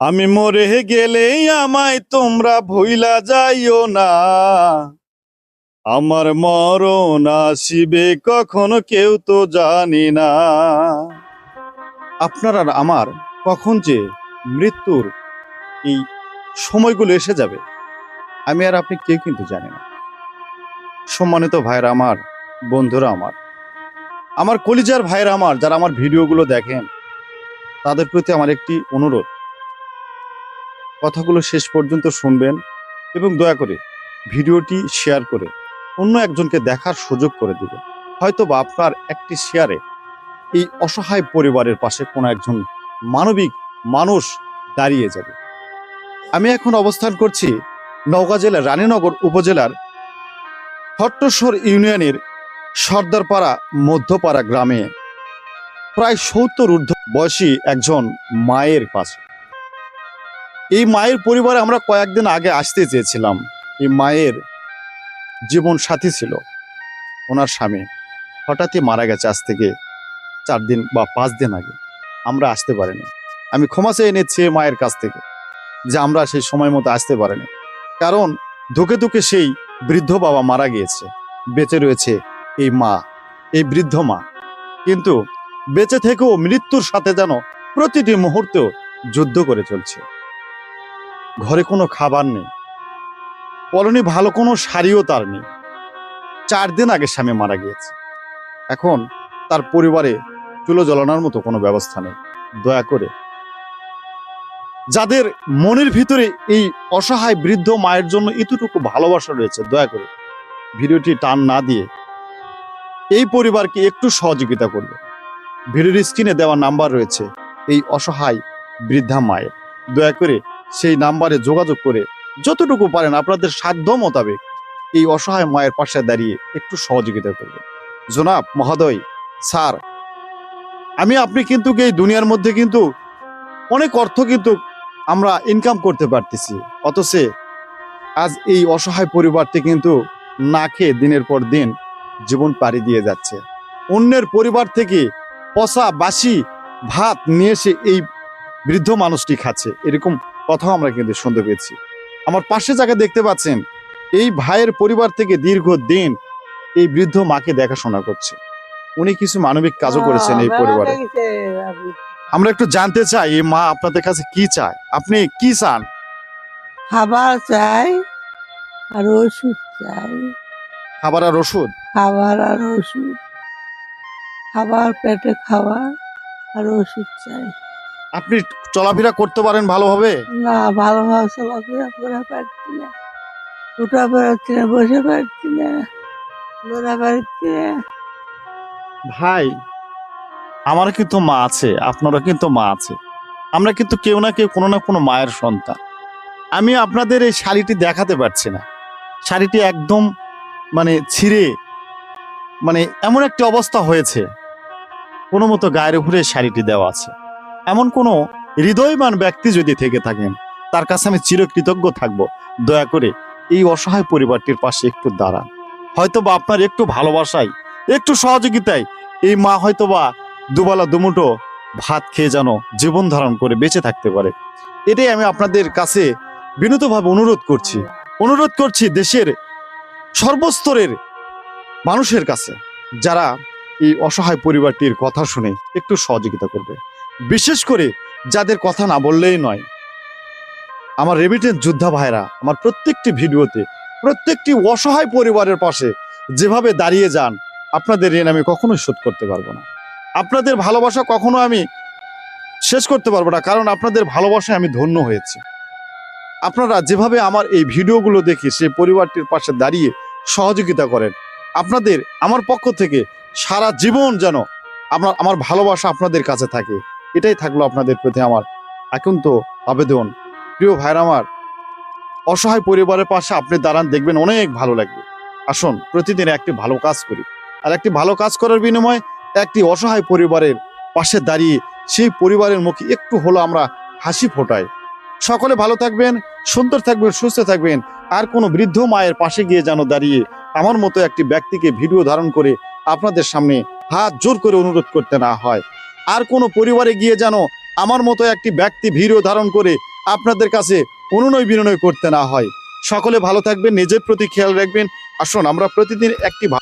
আমি মরে গেলে আমায় তোমরা ভুইলা যাইও না। আমার মরণ আসিবে কখনো কেউ তো জানি না। আপনার আর আমার কখন যে মৃত্যুর এই সময়গুলো এসে যাবে, আমি আর আপনি কেউ কিন্তু জানি না। সম্মানিত ভাইরা আমার, বন্ধুরা আমার আমার কলিজার ভাইরা আমার, যারা আমার ভিডিওগুলো দেখেন, তাদের প্রতি আমার একটি অনুরোধ। কথাগুলো শেষ পর্যন্ত শুনবেন এবং দয়া করে ভিডিওটি শেয়ার করে অন্য একজনকে দেখার সুযোগ করে দিবেন। হয়তো বা আপনার একটি শেয়ারে এই অসহায় পরিবারের পাশে কোনো একজন মানবিক মানুষ দাঁড়িয়ে যাবে। আমি এখন অবস্থান করছি নওগাঁ জেলার রানীনগর উপজেলার হট্টস্বর ইউনিয়নের সর্দারপাড়া মধ্যপাড়া গ্রামে। প্রায় সত্তর ঊর্ধ্ব বয়সী একজন মায়ের পাশে। এই মায়ের পরিবারে আমরা কয়েকদিন আগে আসতে চেয়েছিলাম। এই মায়ের জীবন সাথী ছিল, ওনার স্বামী। হঠাৎই মারা গেছে আজ থেকে চার দিন বা পাঁচ দিন আগে। আমরা আসতে পারিনি। আমি ক্ষমা চেয়ে নিচ্ছি মায়ের কাছ থেকে যে আমরা সেই সময় মতো আসতে পারিনি। কারণ ধুকে ধুকে সেই বৃদ্ধ বাবা মারা গিয়েছে। বেঁচে রয়েছে এই মা, এই বৃদ্ধ মা। কিন্তু বেঁচে থেকেও মৃত্যুর সাথে যেন প্রতিটি মুহূর্ত যুদ্ধ করে চলছে। ঘরে কোনো খাবার নেই। পরনে ভালো কোনো শাড়িও তার নেই। চার দিন আগে স্বামী মারা গিয়েছে। এখন তার পরিবারে চুলো জ্বলানোর মতো কোনো ব্যবস্থা নেই। দয়া করে। যাদের মনের ভিতরে এই অসহায় বৃদ্ধ মায়ের জন্য এতটুকু ভালোবাসা রয়েছে, দয়া করে। ভিডিওটি টান না দিয়ে এই পরিবারকে একটু সহযোগিতা করবে। ভিডিওর স্ক্রিনে দেওয়া নাম্বার রয়েছে এই অসহায় বৃদ্ধা মায়ের। দয়া করে সেই নাম্বারে যোগাযোগ করে যতটুকু পারেন আপনাদের সাধ্য মোতাবেক এই অসহায় মায়ের পাশে দাঁড়িয়ে একটু সহযোগিতা করবেন। জনাব মহোদয়, স্যার, আমি, আপনি কিন্তু এই দুনিয়ার মধ্যে কিন্তু অনেক অর্থ কিন্তু আমরা ইনকাম করতে পারতেছি। অথচ আজ এই অসহায় পরিবারটি কিন্তু না খেয়ে দিনের পর দিন জীবন পাড়ি দিয়ে যাচ্ছে। অন্যের পরিবার থেকে পচা বাসি ভাত নিয়ে এসে এই বৃদ্ধ মানুষটি খাচ্ছে। এরকম কথাও আমরা কিন্তু শুনতে পেয়েছি। আমার পাশে যাকে দেখতে পাচ্ছেন এই ভাইয়ের পরিবার থেকে দীর্ঘ দিন এই বৃদ্ধ মাকে দেখাশোনা করছে। উনি কিছু মানবিক কাজও করেছেন এই পরিবারে। আমরা একটু জানতে চাই এই মা আপনাদের কাছে কি চায়? আপনি কি চান? খাবার চাই আর ওষুধ চাই। খাবার আর ওষুধ? খাবার আর ওষুধ। খাবার পেটে খাবার আর ওষুধ চাই। আপনি চলাফেরা করতে পারেন ভালোভাবে? না ভালোভাবে চলাফেরা করে পারছি না। উঠা বেরোচ্ছি না বসে পারছি না লড়া পারছি না। ভাই আমারও কিন্তু মা আছে আপনারও কিন্তু মা আছে। আমরা কিন্তু কেউ না কেউ কোনো না কোনো মায়ের সন্তান। আমি আপনাদের এই শাড়িটি দেখাতে পারছি না। শাড়িটি একদম মানে ছিঁড়ে মানে এমন একটি অবস্থা হয়েছে। কোনো মতো গায়ের উপরে শাড়িটি দেওয়া আছে। এমন কোনো হৃদয়বান ব্যক্তি যদি থেকে থাকেন, তার কাছে আমি চিরকৃতজ্ঞ থাকব। দয়া করে এই অসহায় পরিবারটির পাশে একটু দাঁড়ান। হয়তো বা আপনার একটু ভালোবাসায়, একটু সহযোগিতায় এই মা হয়তো বা দুবেলা দুমুটো ভাত খেয়ে যেন জীবন ধারণ করে বেঁচে থাকতে পারে। এটাই আমি আপনাদের কাছে বিনীতভাবে অনুরোধ করছি। অনুরোধ করছি দেশের সর্বস্তরের মানুষের কাছে, যারা এই অসহায় পরিবারটির কথা শুনে একটু সহযোগিতা করবে। বিশেষ করে যাদের কথা না বললেই নয়। আমার রেমিটেন্স যোদ্ধা ভাইরা, আমার প্রত্যেকটি ভিডিওতে, প্রত্যেকটি অসহায় পরিবারের পাশে যেভাবে দাঁড়িয়ে যান, আপনাদের ঋণ আমি কখনোই শোধ করতে পারব না। আপনাদের ভালোবাসা কখনো আমি শেষ করতে পারব না, কারণ আপনাদের ভালোবাসায় আমি ধন্য হয়েছি। আপনারা যেভাবে আমার এই ভিডিওগুলো দেখে সেই পরিবারটির পাশে দাঁড়িয়ে সহযোগিতা করেন, আপনাদের আমার পক্ষ থেকে সারা জীবন যেন আমার আমার ভালোবাসা আপনাদের কাছে থাকে। এটাই থাকল আপনাদের প্রতি আমার একান্ত আবেদন। প্রিয় ভাইরা আমার, অসহায় পরিবারের পাশে আপনি দাঁড়ান, দেখবেন অনেক ভালো লাগবে। আসুন, প্রতিদিন একটি ভালো কাজ করি। আর একটি ভালো কাজ করার বিনিময়ে একটি অসহায় পরিবারের পাশে দাঁড়িয়ে সেই পরিবারের মুখে একটু হলো আমরা হাসি ফোটাই। সকলে ভালো থাকবেন, সুন্দর থাকবেন, সুস্থ থাকবেন। আর কোনো বৃদ্ধ মায়ের পাশে গিয়ে যেন দাঁড়িয়ে আমার মতো একটি ব্যক্তিকে ভিডিও ধারণ করে আপনাদের সামনে হাত জোর করে অনুরোধ করতে না হয়। আর কোনো পরিবারে গিয়ে যেন আমার মতো একটি ব্যক্তি ভিড়ও ধারণ করে আপনাদের কাছে অনুনয় বিনয় করতে না হয়। সকলে ভালো থাকবেন, নিজের প্রতি খেয়াল রাখবেন। আসুন, আমরা প্রতিদিন একটি